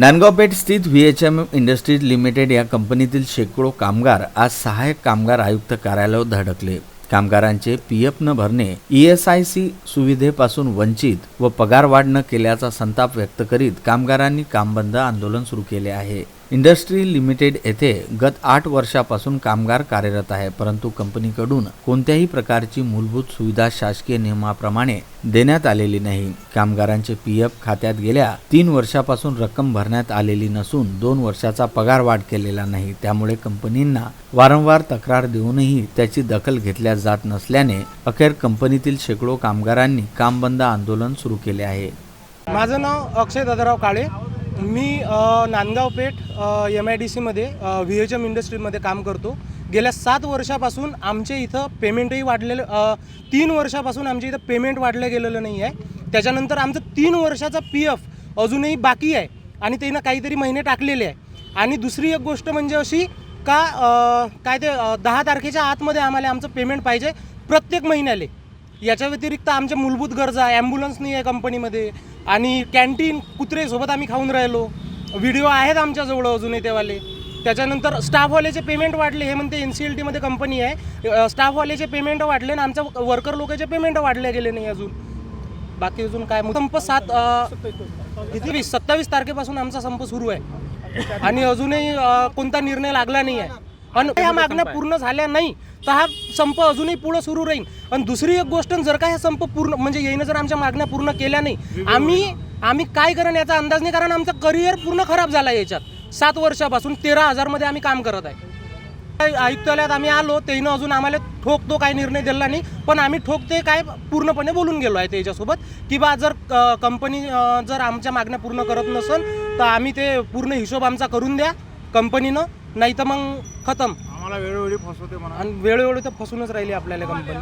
नांदगावपेठ स्थित V H M industries limited या कंपनीतील शेकडो कामगार आज सहाय्यक कामगार आयुक्त कार्यालयात धडकले. कामगारांचे पी एफ न भरणे ई एस आय सी सुविधेपासून वंचित व पगारवाढ न केल्याचा संताप व्यक्त करीत कामगारांनी कामबंद आंदोलन सुरू केले आहे. इंडस्ट्री लिमिटेड येथे गत आठ वर्षापासून कामगार कार्यरत आहे परंतु कंपनीकडून कोणत्याही प्रकारची मूलभूत सुविधा शासकीय नियमाप्रमाणे देण्यात आलेली नाही. कामगारांचे पी एफ खात्यात गेल्या तीन वर्षापासून रक्कम भरण्यात आलेली नसून दोन वर्षाचा पगार वाढ केलेला नाही. त्यामुळे कंपनींना वारंवार तक्रार देऊनही त्याची दखल घेतल्या जात नसल्याने अखेर कंपनीतील शेकडो कामगारांनी कामबंद आंदोलन सुरू केले आहे. माझं नाव अक्षय दादाराव काळे. मी Nandgaon Peth M I D सीमध्ये व्ही एच एम इंडस्ट्रीमध्ये काम करतो. गेल्या सात वर्षापासून आमच्या इथं पेमेंटही वाढलेलं तीन वर्षापासून आमच्या इथं पेमेंट वाढलं गेलेलं नाही आहे. त्याच्यानंतर आमचं तीन वर्षाचा पी एफ अजूनही बाकी आहे आणि त्यानं काहीतरी महिने टाकलेले आहे. आणि दुसरी एक गोष्ट म्हणजे अशी का काय ते दहा तारखेच्या आतमध्ये आम्हाला आमचं पेमेंट पाहिजे प्रत्येक महिन्याले. याच्या व्यतिरिक्त आमच्या मूलभूत गरजा ॲम्ब्युलन्स नाही आहे कंपनीमध्ये आणि कॅन्टीन कुत्रेसोबत आम्ही खाऊन राहिलो. व्हिडिओ आहेत आमच्याजवळ अजूनही तेवाले. त्याच्यानंतर स्टाफवाल्याचे पेमेंट वाढले. हे म्हणते एन सी एल टीमध्ये कंपनी आहे. स्टाफवाल्याचे पेमेंट वाढले आणि आमच्या वर्कर लोकांचे पेमेंट वाढले गेले नाही अजून. बाकी अजून काय मग संप सात किती? वीस सत्तावीस तारखेपासून आमचा संप सुरू आहे. आणि अजूनही कोणता निर्णय लागला नाही आहे. आणि ह्या मागण्या पूर्ण झाल्या नाही तर हा संप अजूनही पुढं सुरू राहील. आणि दुसरी एक गोष्ट जर का हा संप पूर्ण म्हणजे येईनं जर आमच्या मागण्या पूर्ण केल्या नाही आम्ही आम्ही काय करण याचा अंदाज नाही कारण आमचं करिअर पूर्ण खराब झाला याच्यात. सात वर्षापासून तेरा हजारमध्ये आम्ही काम करत आहे. आयुक्तालयात आम्ही आलो त्यानं अजून आम्हाला ठोकतो काय निर्णय दिला नाही पण आम्ही ठोकते काय पूर्णपणे बोलून गेलो आहे त्याच्यासोबत की बा जर कंपनी जर आमच्या मागण्या पूर्ण करत नसेल तर आम्ही ते पूर्ण हिशोब आमचा करून द्या कंपनीनं. नाही तर मग खतम. आम्हाला वेळोवेळी फसवते म्हणा. आणि वेळोवेळी तर फसूनच राहिली आपल्याला कंपनी